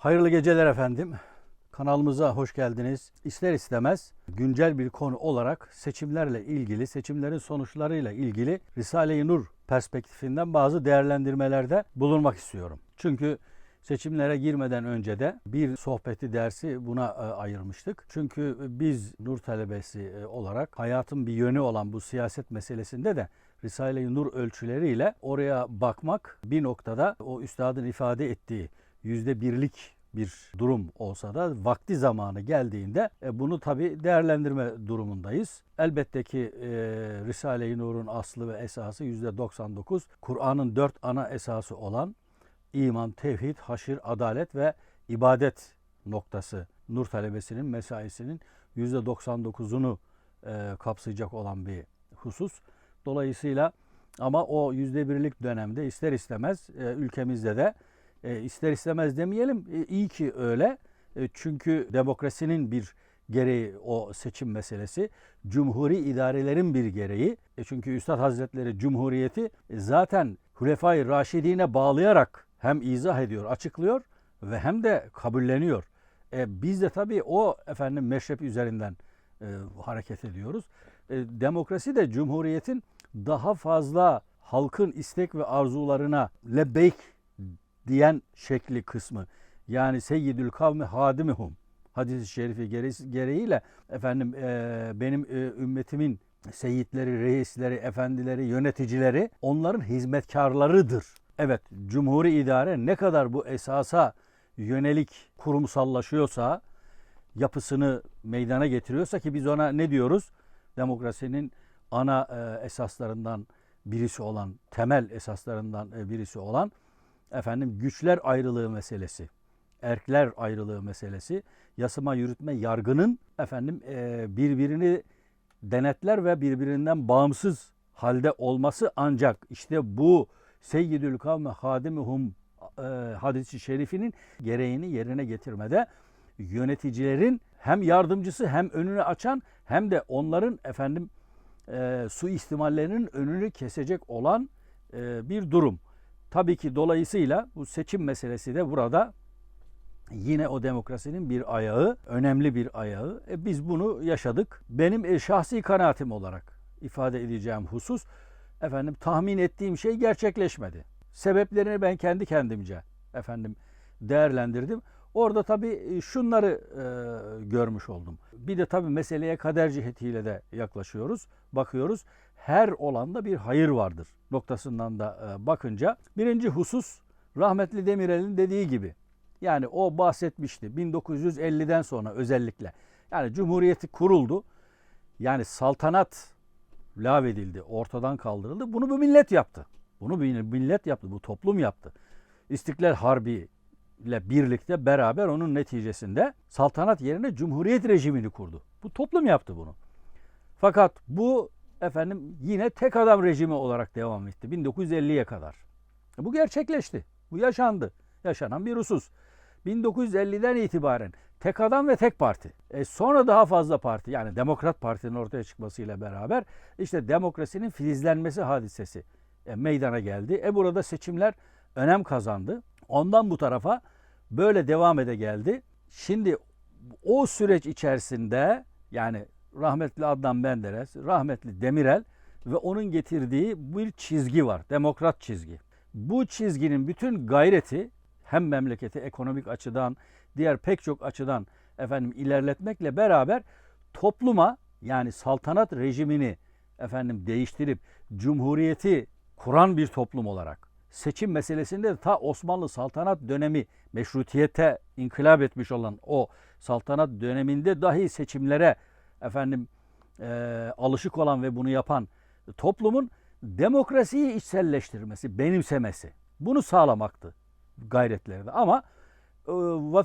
Hayırlı geceler efendim. Kanalımıza hoş geldiniz. İster istemez güncel bir konu olarak seçimlerle ilgili, seçimlerin sonuçlarıyla ilgili Risale-i Nur perspektifinden bazı değerlendirmelerde bulunmak istiyorum. Çünkü seçimlere girmeden önce de bir sohbeti dersi buna e, ayırmıştık. Çünkü biz Nur talebesi e, olarak hayatın bir yönü olan bu siyaset meselesinde de Risale-i Nur ölçüleriyle oraya bakmak bir noktada o üstadın ifade ettiği yüzde birlik bir durum olsa da vakti zamanı geldiğinde e, bunu tabi değerlendirme durumundayız. Elbette ki e, Risale-i Nur'un aslı ve esası yüzde 99 Kur'an'ın dört ana esası olan iman, tevhid, haşir, adalet ve ibadet noktası Nur talebesinin mesaisinin yüzde 99'unu e, kapsayacak olan bir husus. Dolayısıyla ama o yüzde birlik dönemde ister istemez e, ülkemizde de e, ister istemez demeyelim e, iyi ki öyle. E, çünkü demokrasinin bir gereği o seçim meselesi. Cumhuri idarelerin bir gereği. E, çünkü Üstad Hazretleri Cumhuriyeti e, zaten Hulefai Raşidine bağlayarak hem izah ediyor, açıklıyor ve hem de kabulleniyor. E, biz de tabii o efendim meşrep üzerinden e, hareket ediyoruz. E, demokrasi de Cumhuriyet'in daha fazla halkın istek ve arzularına lebbeyk diyen şekli kısmı. Yani seyyidül kavmi hadimihum hadis-i şerifi gere- gereğiyle efendim e, benim e, ümmetimin seyitleri, reisleri, efendileri, yöneticileri onların hizmetkarlarıdır. Evet, cumhuri idare ne kadar bu esasa yönelik kurumsallaşıyorsa, yapısını meydana getiriyorsa ki biz ona ne diyoruz? Demokrasinin ana e, esaslarından birisi olan, temel esaslarından e, birisi olan efendim güçler ayrılığı meselesi, erkler ayrılığı meselesi, yasama yürütme yargının efendim e, birbirini denetler ve birbirinden bağımsız halde olması ancak işte bu Seyyidül Kavme Hadimuhum e, hadisi şerifinin gereğini yerine getirmede yöneticilerin hem yardımcısı hem önünü açan hem de onların efendim e, suistimallerinin önünü kesecek olan e, bir durum. Tabii ki dolayısıyla bu seçim meselesi de burada yine o demokrasinin bir ayağı, önemli bir ayağı. E, biz bunu yaşadık. Benim e, şahsi kanaatim olarak ifade edeceğim husus efendim tahmin ettiğim şey gerçekleşmedi. Sebeplerini ben kendi kendimce efendim değerlendirdim. Orada tabii şunları e, görmüş oldum. Bir de tabii meseleye kader cihetiyle de yaklaşıyoruz, bakıyoruz. Her olanda bir hayır vardır noktasından da e, bakınca. Birinci husus rahmetli Demirel'in dediği gibi. Yani o bahsetmişti 1950'den sonra özellikle. Yani Cumhuriyeti kuruldu. Yani saltanat lağvedildi, ortadan kaldırıldı. Bunu bu millet yaptı. Bunu bir millet yaptı, bu toplum yaptı. İstiklal Harbi ile birlikte beraber onun neticesinde saltanat yerine cumhuriyet rejimini kurdu. Bu toplum yaptı bunu. Fakat bu efendim yine tek adam rejimi olarak devam etti 1950'ye kadar. Bu gerçekleşti. Bu yaşandı. Yaşanan bir husus. 1950'den itibaren tek adam ve tek parti. E sonra daha fazla parti yani Demokrat Parti'nin ortaya çıkmasıyla beraber işte demokrasinin filizlenmesi hadisesi e, meydana geldi. E burada seçimler önem kazandı. Ondan bu tarafa böyle devam ede geldi. Şimdi o süreç içerisinde yani rahmetli Adnan Menderes, rahmetli Demirel ve onun getirdiği bir çizgi var. Demokrat çizgi. Bu çizginin bütün gayreti hem memleketi ekonomik açıdan, diğer pek çok açıdan efendim ilerletmekle beraber topluma yani saltanat rejimini efendim değiştirip cumhuriyeti kuran bir toplum olarak seçim meselesinde de ta Osmanlı saltanat dönemi meşrutiyete inkılap etmiş olan o saltanat döneminde dahi seçimlere efendim e, alışık olan ve bunu yapan toplumun demokrasiyi içselleştirmesi, benimsemesi bunu sağlamaktı gayretleri. Ama e,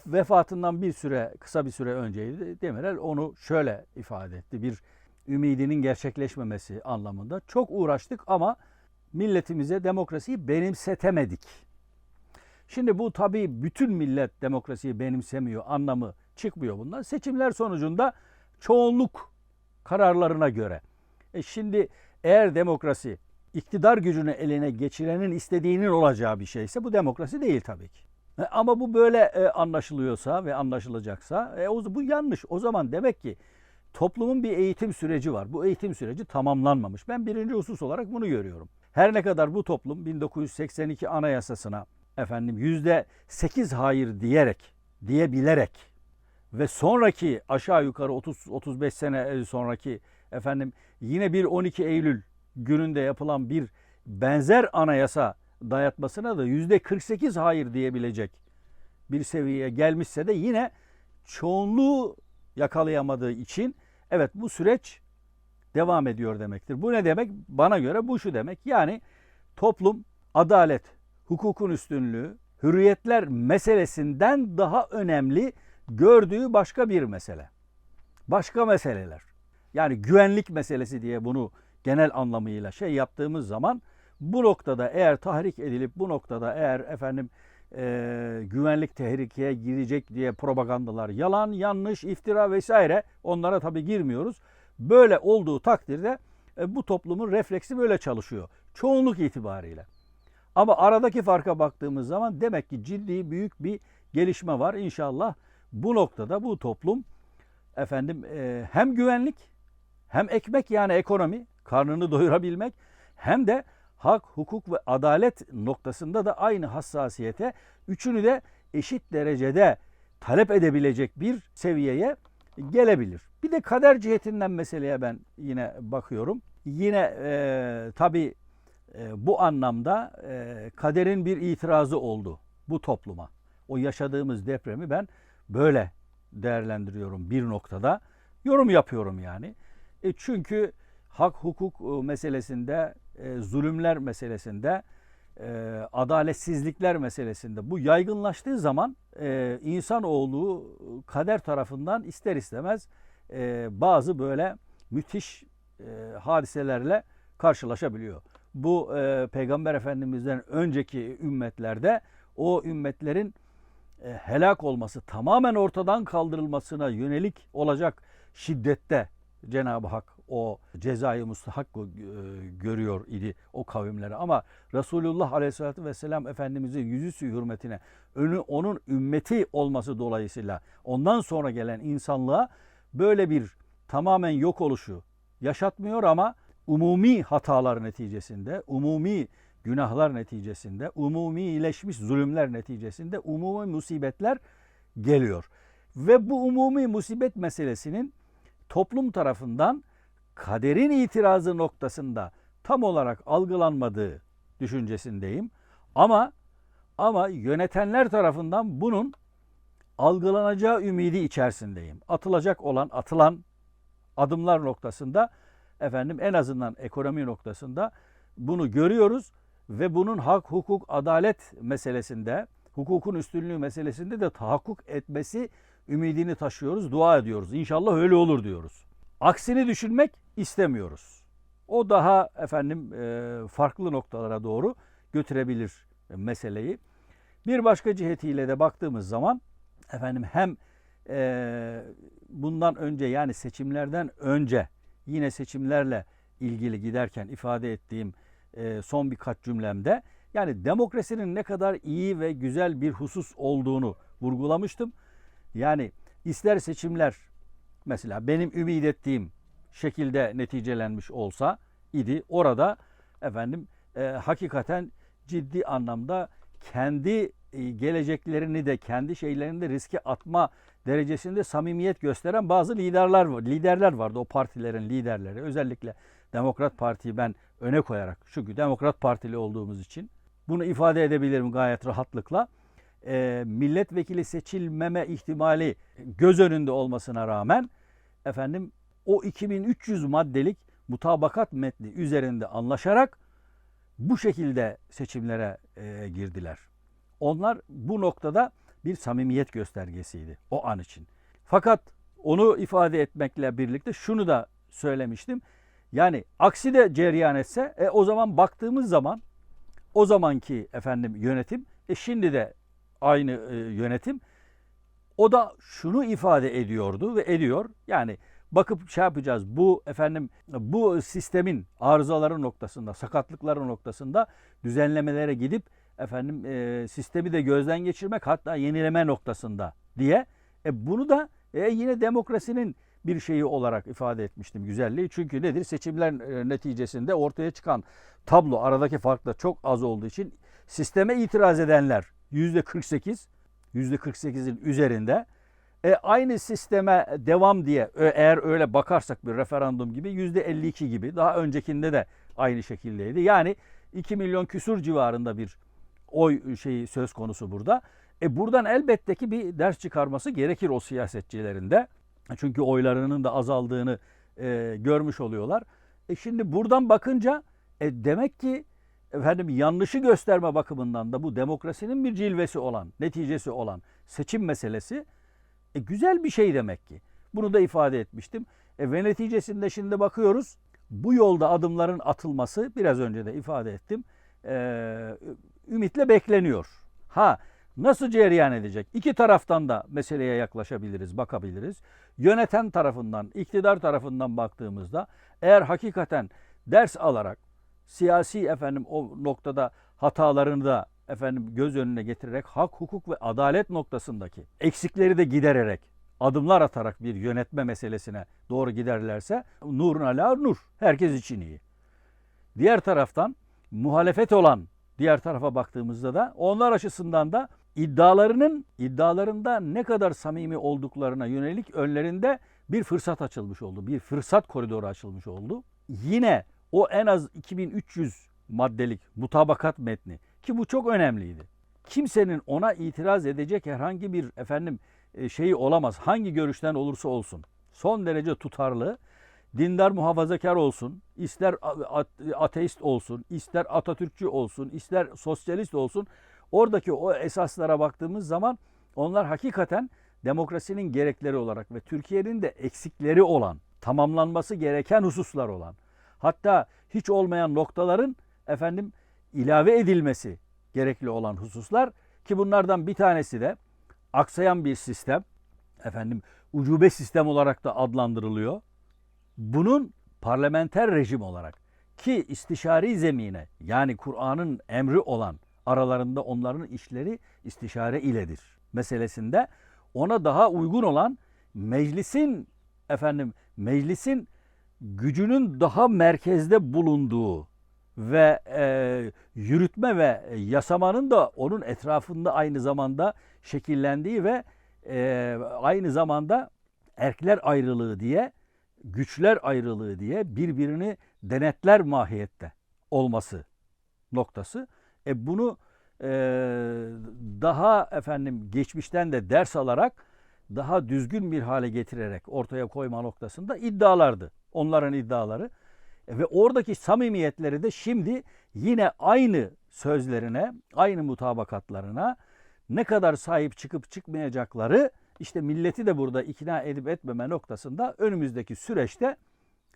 vefatından bir süre kısa bir süre önceydi Demirel onu şöyle ifade etti. Bir ümidinin gerçekleşmemesi anlamında çok uğraştık ama milletimize demokrasiyi benimsetemedik. Şimdi bu tabii bütün millet demokrasiyi benimsemiyor anlamı çıkmıyor bundan. Seçimler sonucunda çoğunluk kararlarına göre. E şimdi eğer demokrasi iktidar gücünü eline geçirenin istediğinin olacağı bir şeyse bu demokrasi değil tabii ki. E, Ama bu böyle e, anlaşılıyorsa ve anlaşılacaksa e, o, bu yanlış. O zaman demek ki toplumun bir eğitim süreci var. Bu eğitim süreci tamamlanmamış. Ben birinci husus olarak bunu görüyorum. Her ne kadar bu toplum 1982 Anayasasına efendim yüzde 8 hayır diyerek, diyebilerek ve sonraki aşağı yukarı 30 35 sene e, sonraki efendim yine bir 12 Eylül gününde yapılan bir benzer anayasa dayatmasına da yüzde 48 hayır diyebilecek bir seviyeye gelmişse de yine çoğunluğu yakalayamadığı için evet bu süreç devam ediyor demektir. Bu ne demek? Bana göre bu şu demek. Yani toplum adalet, hukukun üstünlüğü, hürriyetler meselesinden daha önemli gördüğü başka bir mesele. Başka meseleler. Yani güvenlik meselesi diye bunu genel anlamıyla şey yaptığımız zaman bu noktada eğer tahrik edilip bu noktada eğer efendim e, güvenlik tehlikeye girecek diye propagandalar yalan, yanlış, iftira vesaire onlara tabi girmiyoruz. Böyle olduğu takdirde e, bu toplumun refleksi böyle çalışıyor. Çoğunluk itibariyle. Ama aradaki farka baktığımız zaman demek ki ciddi büyük bir gelişme var. İnşallah bu noktada bu toplum efendim e, hem güvenlik hem ekmek yani ekonomi karnını doyurabilmek hem de hak, hukuk ve adalet noktasında da aynı hassasiyete üçünü de eşit derecede talep edebilecek bir seviyeye gelebilir. Bir de kader cihetinden meseleye ben yine bakıyorum. Yine e, tabii e, bu anlamda e, kaderin bir itirazı oldu bu topluma. O yaşadığımız depremi ben böyle değerlendiriyorum bir noktada. Yorum yapıyorum yani. E, çünkü hak hukuk e, meselesinde, e, zulümler meselesinde, e, adaletsizlikler meselesinde bu yaygınlaştığı zaman e, insanoğlu kader tarafından ister istemez e, bazı böyle müthiş e, hadiselerle karşılaşabiliyor. Bu e, Peygamber Efendimiz'den önceki ümmetlerde o ümmetlerin e, helak olması, tamamen ortadan kaldırılmasına yönelik olacak şiddette Cenab-ı Hak o cezayı mustahak e, görüyor idi o kavimlere. Ama Resulullah Aleyhisselatü Vesselam Efendimizin yüzüsü hürmetine önü onun ümmeti olması dolayısıyla ondan sonra gelen insanlığa böyle bir tamamen yok oluşu yaşatmıyor ama umumi hatalar neticesinde, umumi günahlar neticesinde, umumi iyileşmiş zulümler neticesinde umumi musibetler geliyor. Ve bu umumi musibet meselesinin toplum tarafından kaderin itirazı noktasında tam olarak algılanmadığı düşüncesindeyim. Ama ama yönetenler tarafından bunun algılanacağı ümidi içerisindeyim. Atılacak olan atılan adımlar noktasında efendim en azından ekonomi noktasında bunu görüyoruz ve bunun hak, hukuk, adalet meselesinde, hukukun üstünlüğü meselesinde de tahakkuk etmesi ümidini taşıyoruz, dua ediyoruz. İnşallah öyle olur diyoruz. Aksini düşünmek istemiyoruz. O daha efendim e, farklı noktalara doğru götürebilir meseleyi. Bir başka cihetiyle de baktığımız zaman efendim hem e, bundan önce yani seçimlerden önce yine seçimlerle ilgili giderken ifade ettiğim e, son birkaç cümlemde yani demokrasinin ne kadar iyi ve güzel bir husus olduğunu vurgulamıştım. Yani ister seçimler mesela benim ümit ettiğim şekilde neticelenmiş olsa idi orada efendim e, hakikaten ciddi anlamda kendi e, geleceklerini de kendi şeylerini de riske atma derecesinde samimiyet gösteren bazı liderler var. Liderler vardı o partilerin liderleri. Özellikle Demokrat Parti'yi ben öne koyarak çünkü Demokrat Partili olduğumuz için bunu ifade edebilirim gayet rahatlıkla. E, milletvekili seçilmeme ihtimali göz önünde olmasına rağmen efendim o 2300 maddelik mutabakat metni üzerinde anlaşarak bu şekilde seçimlere e, girdiler. Onlar bu noktada bir samimiyet göstergesiydi o an için. Fakat onu ifade etmekle birlikte şunu da söylemiştim. Yani aksi de cereyan etse e, o zaman baktığımız zaman o zamanki efendim yönetim e, şimdi de aynı e, yönetim o da şunu ifade ediyordu ve ediyor. Yani bakıp şey yapacağız. Bu efendim bu sistemin arızaları noktasında, sakatlıkları noktasında düzenlemelere gidip efendim e, sistemi de gözden geçirmek hatta yenileme noktasında diye. E, bunu da e, yine demokrasinin bir şeyi olarak ifade etmiştim güzelliği. Çünkü nedir? Seçimler e, neticesinde ortaya çıkan tablo aradaki fark da çok az olduğu için sisteme itiraz edenler yüzde 48, yüzde 48'in üzerinde. E, aynı sisteme devam diye eğer öyle bakarsak bir referandum gibi yüzde 52 gibi daha öncekinde de aynı şekildeydi. Yani 2 milyon küsur civarında bir oy şeyi söz konusu burada. E buradan elbette ki bir ders çıkarması gerekir o siyasetçilerin de. Çünkü oylarının da azaldığını e, görmüş oluyorlar. E şimdi buradan bakınca e, demek ki efendim yanlışı gösterme bakımından da bu demokrasinin bir cilvesi olan, neticesi olan seçim meselesi e, güzel bir şey demek ki. Bunu da ifade etmiştim. E, ve neticesinde şimdi bakıyoruz bu yolda adımların atılması biraz önce de ifade ettim. E, ümitle bekleniyor. Ha nasıl cereyan edecek? İki taraftan da meseleye yaklaşabiliriz, bakabiliriz. Yöneten tarafından, iktidar tarafından baktığımızda eğer hakikaten ders alarak siyasi efendim o noktada hatalarını da efendim göz önüne getirerek hak, hukuk ve adalet noktasındaki eksikleri de gidererek adımlar atarak bir yönetme meselesine doğru giderlerse nurun ala nur. Herkes için iyi. Diğer taraftan muhalefet olan diğer tarafa baktığımızda da onlar açısından da iddialarının iddialarında ne kadar samimi olduklarına yönelik önlerinde bir fırsat açılmış oldu. Bir fırsat koridoru açılmış oldu. Yine o en az 2300 maddelik mutabakat metni ki bu çok önemliydi. Kimsenin ona itiraz edecek herhangi bir efendim e, şeyi olamaz. Hangi görüşten olursa olsun. Son derece tutarlı, dindar muhafazakar olsun, ister ateist olsun, ister Atatürkçü olsun, ister sosyalist olsun. Oradaki o esaslara baktığımız zaman onlar hakikaten demokrasinin gerekleri olarak ve Türkiye'nin de eksikleri olan, tamamlanması gereken hususlar olan, hatta hiç olmayan noktaların efendim ilave edilmesi gerekli olan hususlar ki bunlardan bir tanesi de aksayan bir sistem efendim ucube sistem olarak da adlandırılıyor. Bunun parlamenter rejim olarak ki istişari zemine yani Kur'an'ın emri olan aralarında onların işleri istişare iledir meselesinde ona daha uygun olan meclisin efendim meclisin gücünün daha merkezde bulunduğu ve e, yürütme ve yasamanın da onun etrafında aynı zamanda şekillendiği ve e, aynı zamanda erkler ayrılığı diye güçler ayrılığı diye birbirini denetler mahiyette olması noktası. E bunu e, daha efendim geçmişten de ders alarak daha düzgün bir hale getirerek ortaya koyma noktasında iddialardı. Onların iddiaları. E, ve oradaki samimiyetleri de şimdi yine aynı sözlerine, aynı mutabakatlarına ne kadar sahip çıkıp çıkmayacakları işte milleti de burada ikna edip etmeme noktasında önümüzdeki süreçte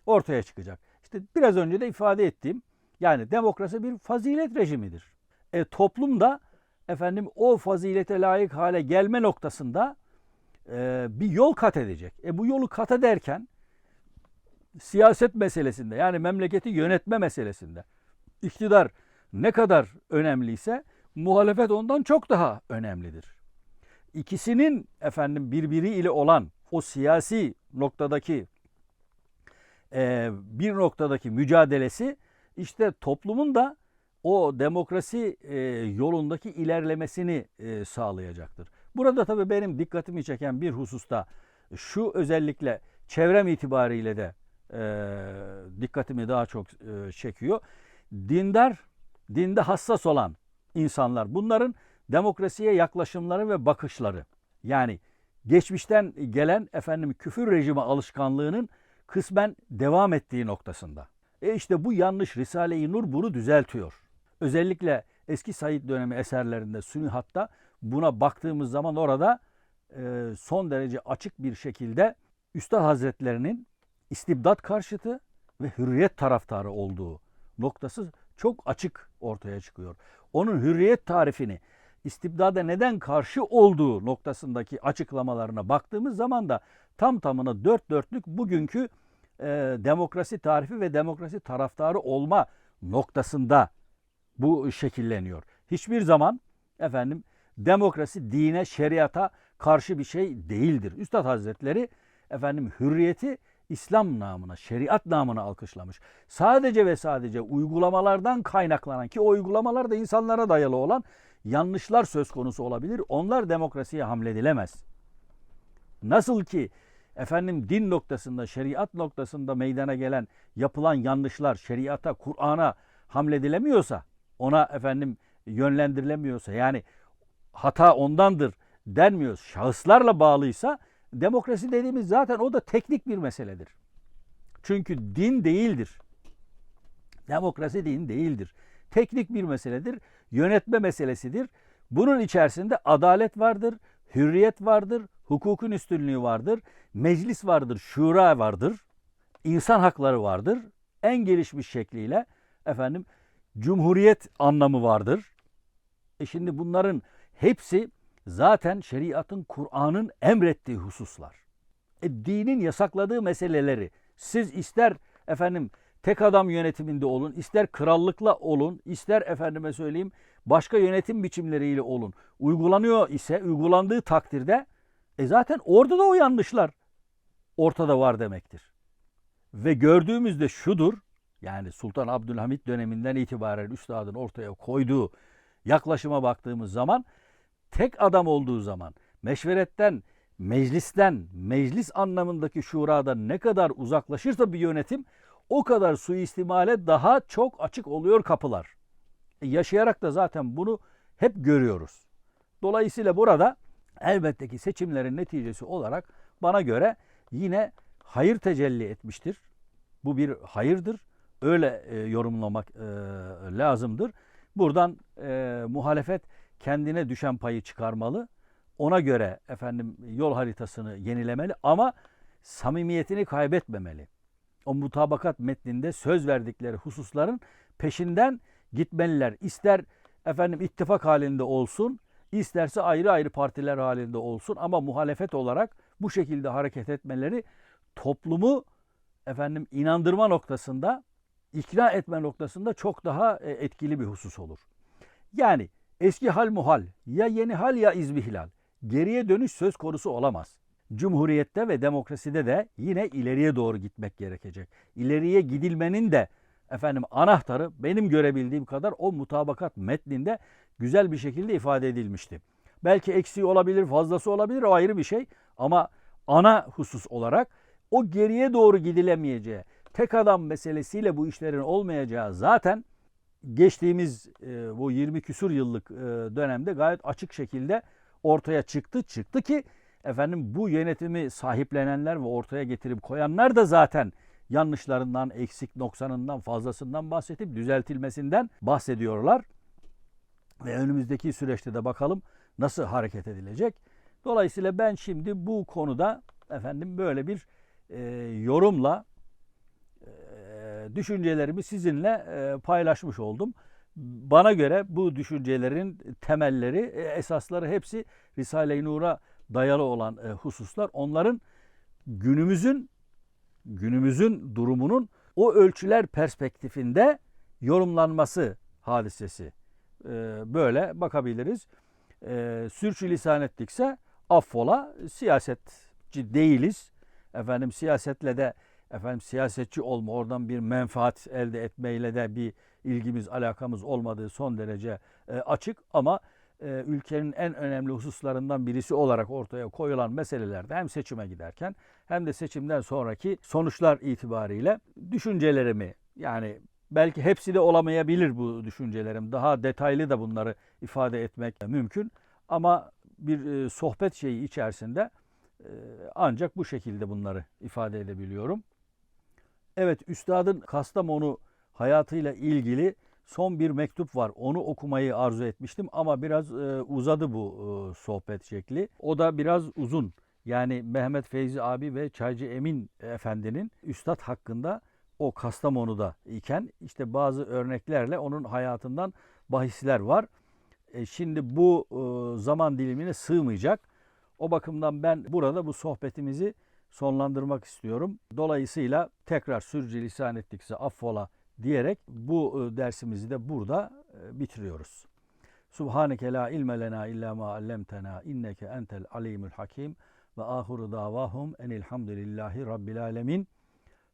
ortaya çıkacak. İşte biraz önce de ifade ettiğim yani demokrasi bir fazilet rejimidir. E, toplum da efendim o fazilete layık hale gelme noktasında e, bir yol kat edecek. E, bu yolu kat ederken siyaset meselesinde yani memleketi yönetme meselesinde iktidar ne kadar önemliyse muhalefet ondan çok daha önemlidir. İkisinin efendim birbiriyle olan o siyasi noktadaki e, bir noktadaki mücadelesi işte toplumun da o demokrasi e, yolundaki ilerlemesini e, sağlayacaktır. Burada tabii benim dikkatimi çeken bir hususta şu özellikle çevrem itibariyle de e, dikkatimi daha çok e, çekiyor. Dindar, dinde hassas olan insanlar bunların demokrasiye yaklaşımları ve bakışları yani geçmişten gelen efendim küfür rejimi alışkanlığının kısmen devam ettiği noktasında. E işte bu yanlış Risale-i Nur bunu düzeltiyor. Özellikle eski Said dönemi eserlerinde Sünihat'ta buna baktığımız zaman orada e, son derece açık bir şekilde Üstad Hazretlerinin istibdat karşıtı ve hürriyet taraftarı olduğu noktası çok açık ortaya çıkıyor. Onun hürriyet tarifini istibdada neden karşı olduğu noktasındaki açıklamalarına baktığımız zaman da tam tamına dört dörtlük bugünkü e, demokrasi tarifi ve demokrasi taraftarı olma noktasında bu şekilleniyor. hiçbir zaman efendim demokrasi dine, şeriata karşı bir şey değildir. Üstad Hazretleri efendim hürriyeti İslam namına, şeriat namına alkışlamış. Sadece ve sadece uygulamalardan kaynaklanan ki o uygulamalar da insanlara dayalı olan yanlışlar söz konusu olabilir. Onlar demokrasiye hamledilemez. Nasıl ki efendim din noktasında, şeriat noktasında meydana gelen yapılan yanlışlar şeriata, Kur'an'a hamledilemiyorsa, ona efendim yönlendirilemiyorsa yani hata ondandır denmiyor. Şahıslarla bağlıysa demokrasi dediğimiz zaten o da teknik bir meseledir. Çünkü din değildir. Demokrasi din değildir. Teknik bir meseledir. Yönetme meselesidir. Bunun içerisinde adalet vardır, hürriyet vardır, hukukun üstünlüğü vardır, meclis vardır, şura vardır, insan hakları vardır. En gelişmiş şekliyle efendim cumhuriyet anlamı vardır. E şimdi bunların hepsi zaten şeriatın, Kur'an'ın emrettiği hususlar. E, dinin yasakladığı meseleleri siz ister efendim tek adam yönetiminde olun, ister krallıkla olun, ister efendime söyleyeyim başka yönetim biçimleriyle olun. Uygulanıyor ise, uygulandığı takdirde e zaten orada da o yanlışlar ortada var demektir. Ve gördüğümüzde şudur, yani Sultan Abdülhamit döneminden itibaren üstadın ortaya koyduğu yaklaşıma baktığımız zaman tek adam olduğu zaman meşveretten, meclisten, meclis anlamındaki şuradan ne kadar uzaklaşırsa bir yönetim o kadar suistimale daha çok açık oluyor kapılar. E, yaşayarak da zaten bunu hep görüyoruz. Dolayısıyla burada elbette ki seçimlerin neticesi olarak bana göre yine hayır tecelli etmiştir. Bu bir hayırdır. Öyle e, yorumlamak e, lazımdır. Buradan e, muhalefet kendine düşen payı çıkarmalı. Ona göre efendim yol haritasını yenilemeli ama samimiyetini kaybetmemeli. O mutabakat metninde söz verdikleri hususların peşinden gitmeliler. İster efendim ittifak halinde olsun, isterse ayrı ayrı partiler halinde olsun ama muhalefet olarak bu şekilde hareket etmeleri toplumu efendim inandırma noktasında, ikna etme noktasında çok daha e, etkili bir husus olur. Yani eski hal muhal, ya yeni hal ya izbihlal. Geriye dönüş söz konusu olamaz. Cumhuriyette ve demokraside de yine ileriye doğru gitmek gerekecek. İleriye gidilmenin de efendim anahtarı benim görebildiğim kadar o mutabakat metninde güzel bir şekilde ifade edilmişti. Belki eksiği olabilir, fazlası olabilir o ayrı bir şey ama ana husus olarak o geriye doğru gidilemeyeceği, tek adam meselesiyle bu işlerin olmayacağı zaten geçtiğimiz e, bu 20 küsur yıllık e, dönemde gayet açık şekilde ortaya çıktı. Çıktı ki efendim bu yönetimi sahiplenenler ve ortaya getirip koyanlar da zaten yanlışlarından, eksik noksanından, fazlasından bahsedip düzeltilmesinden bahsediyorlar. Ve önümüzdeki süreçte de bakalım nasıl hareket edilecek. Dolayısıyla ben şimdi bu konuda efendim böyle bir e, yorumla düşüncelerimi sizinle e, paylaşmış oldum. Bana göre bu düşüncelerin temelleri, e, esasları hepsi Risale-i Nur'a dayalı olan e, hususlar. Onların günümüzün günümüzün durumunun o ölçüler perspektifinde yorumlanması hadisesi. Böyle bakabiliriz. Sürçülisan ettikse affola siyasetçi değiliz. Efendim siyasetle de efendim siyasetçi olma, oradan bir menfaat elde etmeyle de bir ilgimiz, alakamız olmadığı son derece e, açık ama e, ülkenin en önemli hususlarından birisi olarak ortaya koyulan meselelerde hem seçime giderken hem de seçimden sonraki sonuçlar itibariyle düşüncelerimi yani belki hepsi de olamayabilir bu düşüncelerim. Daha detaylı da bunları ifade etmek mümkün ama bir e, sohbet şeyi içerisinde e, ancak bu şekilde bunları ifade edebiliyorum. Evet, üstadın Kastamonu hayatıyla ilgili son bir mektup var. Onu okumayı arzu etmiştim ama biraz e, uzadı bu e, sohbet şekli. O da biraz uzun. Yani Mehmet Feyzi abi ve Çaycı Emin Efendi'nin üstad hakkında o Kastamonu'da iken işte bazı örneklerle onun hayatından bahisler var. E, şimdi bu e, zaman dilimine sığmayacak. O bakımdan ben burada bu sohbetimizi sonlandırmak istiyorum. Dolayısıyla tekrar sürcü lisan ettikse affola diyerek bu e, dersimizi de burada e, bitiriyoruz. Subhaneke la ilme lena illa ma allamtena inneke entel alimul hakim ve ahiru davahum enilhamdülillahi rabbil alemin.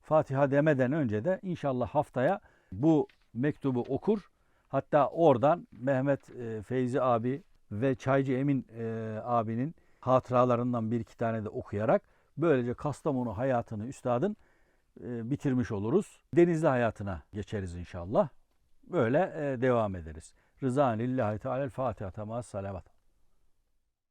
Fatiha demeden önce de inşallah haftaya bu mektubu okur. Hatta oradan Mehmet e, Feyzi abi ve Çaycı Emin abinin hatıralarından bir iki tane de okuyarak böylece Kastamonu hayatını üstadın e, bitirmiş oluruz. Denizli hayatına geçeriz inşallah. Böyle e, devam ederiz. Rıza lillahi teala Fatiha temas salavat.